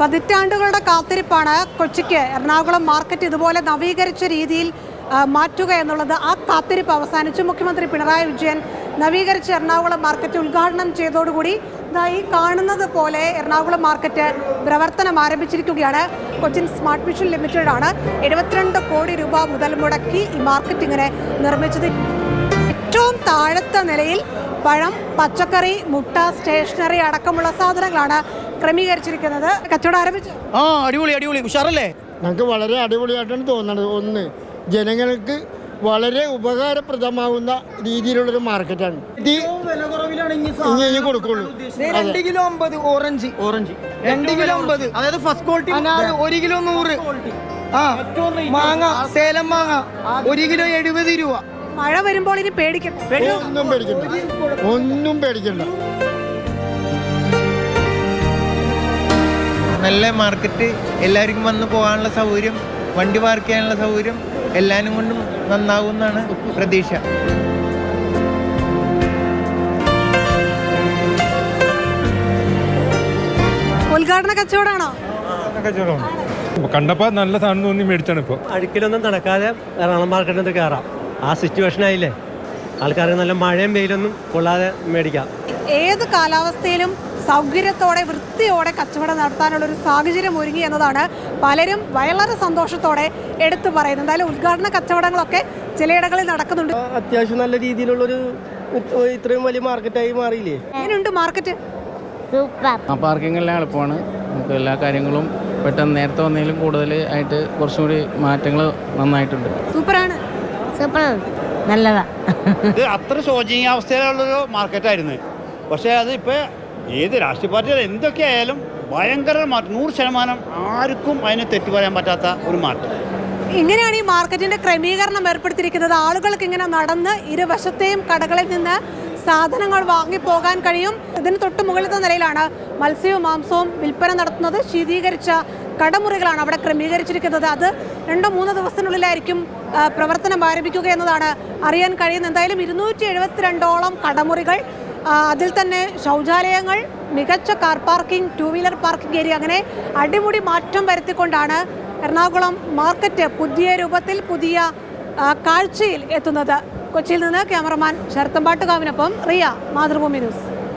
പതിറ്റാണ്ടുകളുടെ കാത്തിരിപ്പാണ് കൊച്ചിക്ക് എറണാകുളം മാർക്കറ്റ് ഇതുപോലെ നവീകരിച്ച രീതിയിൽ മാറ്റുക എന്നുള്ളത് ആ കാത്തിരിപ്പ് അവസാനിച്ചു. മുഖ്യമന്ത്രി പിണറായി വിജയൻ നവീകരിച്ച എറണാകുളം മാർക്കറ്റ് ഉദ്ഘാടനം ചെയ്തതോടുകൂടി ഈ കാണുന്നത് പോലെ എറണാകുളം മാർക്കറ്റ് പ്രവർത്തനം ആരംഭിച്ചിരിക്കുകയാണ്. കൊച്ചിൻ സ്മാർട്ട് മിഷൻ ലിമിറ്റഡ് ആണ് എഴുപത്തിരണ്ട് കോടി രൂപ മുതൽ മുടക്കി ഈ മാർക്കറ്റ് ഇങ്ങനെ നിർമ്മിച്ചത്. ഏറ്റവും താഴത്തെ നിലയിൽ പഴം പച്ചക്കറി മുട്ട സ്റ്റേഷനറി അടക്കമുള്ള സാധനങ്ങളാണ് ക്രമീകരിച്ചിരിക്കുന്നത്. കച്ചവടം ആരംഭിച്ചു. ആ അടിപൊളി അടിപൊളി. ഉഷാറല്ലേ? ഞങ്ങൾക്ക് വളരെ അടിപൊളിയായിട്ടാണ് തോന്നുന്നത്. ഒന്ന് ജനങ്ങൾക്ക് വളരെ ഉപകാരപ്രദമാവുന്ന രീതിയിലുള്ളൊരു മാർക്കറ്റാണ്. ഇനി കൊടുക്കുള്ളൂ. രണ്ട് കിലോ അമ്പത് ഓറഞ്ച്. ഓറഞ്ച്. രണ്ട് കിലോ അമ്പത്. അതായത് ഫസ്റ്റ് ക്വാളിറ്റി അനാറ് ഒരു കിലോ നൂറ്. ആ മാങ്ങ സേലം മാങ്ങ. ഒരു കിലോ എഴുപത് രൂപ. മഴ വരുമ്പോൾ ഇനി പേടിക്കട്ടെ ഒന്നും പേടിക്കണ്ട. ഒന്നും പേടിക്കണ്ട. നല്ല മാർക്കറ്റ് എല്ലാവർക്കും വന്ന് പോകാനുള്ള സൗകര്യം വണ്ടി പാർക്ക് ചെയ്യാനുള്ള സൗകര്യം എല്ലാവരും കൊണ്ടും നന്നാകുമെന്നാണ് പ്രതീക്ഷ. ഉദ്ഘാടന കച്ചവടമാണോ? കണ്ടപ്പോൾ നല്ല സാധനം തോന്നി മേടിച്ചാണ് ഇപ്പൊ. അഴുക്കിലൊന്നും നടക്കാതെ എറണാകുളം മാർക്കറ്റിൽ കയറാം ആ സിറ്റുവേഷൻ ആയില്ലേ? ആൾക്കാർക്ക് നല്ല മഴയും വെയിലൊന്നും കൊള്ളാതെ മേടിക്കാം. ഏത് കാലാവസ്ഥയിലും സൗകര്യത്തോടെ വൃത്തിയോടെ കച്ചവടം നടത്താനുള്ള ഒരു സാഹചര്യം ഒരുങ്ങി എന്നതാണ് പലരും വളരെ സന്തോഷത്തോടെ എടുത്തു പറയുന്നത്. എന്തായാലും ഉദ്ഘാടന കച്ചവടങ്ങളൊക്കെ ചിലയിടങ്ങളിൽ നടക്കുന്നുണ്ട്. അത്യാവശ്യം നല്ല രീതിയിലുള്ളൊരു ഇത്രയും വലിയ മാർക്കറ്റായി മാറിയില്ലേ? എങ്ങനെയുണ്ട് മാർക്കറ്റ്? പാർക്കിംഗ് എല്ലാം എളുപ്പമാണ്. നമുക്ക് എല്ലാ കാര്യങ്ങളും പെട്ടെന്ന് നേരത്തെ വന്നതിലും കൂടുതൽ ആയിട്ട് കുറച്ചും കൂടി മാറ്റങ്ങൾ നന്നായിട്ടുണ്ട്. സൂപ്പറാണ്. സൂപ്പറാണ് നല്ലതാ. ഇത് അത്ര ശോചനീയാവസ്ഥയിലുള്ളൊരു മാർക്കറ്റായിരുന്നു. പക്ഷേ അത് ഇപ്പോൾ ഏത് രാഷ്ട്രീയ പാർട്ടികൾ എന്തൊക്കെയായാലും ഭയങ്കര മാറ്റം. നൂറ് ശതമാനം ആർക്കും അതിനെ തെറ്റു പറയാൻ പറ്റാത്ത ഒരു മാറ്റം. ഇങ്ങനെയാണ് ഈ മാർക്കറ്റിന്റെ ക്രമീകരണം ഏർപ്പെടുത്തിയിരിക്കുന്നത്. ആളുകൾക്ക് ഇങ്ങനെ നടന്ന് ഇരുവശത്തെയും കടകളിൽ നിന്ന് സാധനങ്ങൾ വാങ്ങി പോകാൻ കഴിയും. ഇതിന് തൊട്ട് മുകളിലത്തെ നിലയിലാണ് മത്സ്യവും മാംസവും വിൽപ്പന നടത്തുന്നത്. ശീതീകരിച്ച കടമുറികളാണ് അവിടെ ക്രമീകരിച്ചിരിക്കുന്നത്. അത് രണ്ടോ മൂന്നോ ദിവസത്തിനുള്ളിലായിരിക്കും പ്രവർത്തനം ആരംഭിക്കുക എന്നതാണ് അറിയാൻ കഴിയുന്നത്. എന്തായാലും ഇരുന്നൂറ്റി എഴുപത്തിരണ്ടോളം കടമുറികൾ അതിൽ തന്നെ ശൗചാലയങ്ങൾ മികച്ച car parking two wheeler parking area അങ്ങനെ അടിമുടി മാറ്റം വരുത്തിക്കൊണ്ടാണ് എറണാകുളം മാർക്കറ്റ് പുതിയ രൂപത്തിൽ പുതിയ കാഴ്ചയിൽ എത്തുന്നത്. കൊച്ചിയിൽ നിന്ന് ക്യാമറമാൻ ശരത്തമ്പാട്ടുകാവിനൊപ്പം റിയ മാതൃഭൂമി ന്യൂസ്.